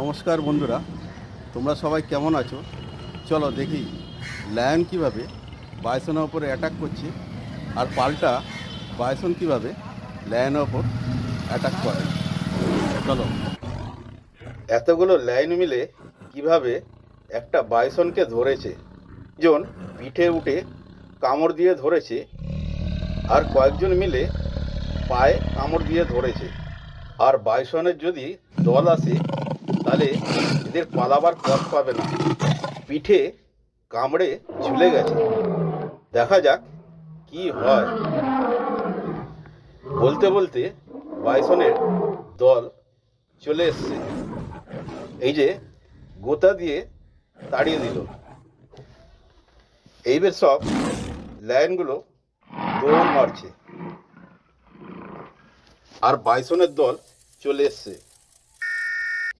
নমস্কার বন্ধুরা, তোমরা সবাই কেমন আছো? চলো দেখি লায়ন কীভাবে বায়সনের ওপরে অ্যাটাক করছে আর পাল্টা বায়সন কীভাবে লায়নের ওপর অ্যাটাক করে। চলো। এতগুলো লাইন মিলে কীভাবে একটা বায়সনকে ধরেছে? জন পিঠে উঠে কামড় দিয়ে ধরেছে আর কয়েকজন মিলে পায়ে কামড় দিয়ে ধরেছে। আর বাইসনের যদি দল আসে তাহলে এদের পালাবার পথ পাবে না। পিঠে কামড়ে ঝুলে গেছে। দেখা যাক কি হয়। বলতে বলতে বাইসনের দল চলে এসছে। এই যে গোতা দিয়ে তাড়িয়ে দিল। এইবার সব লাইনগুলো দৌড় মারছে। আর বাইসনের দল চলে এসছে।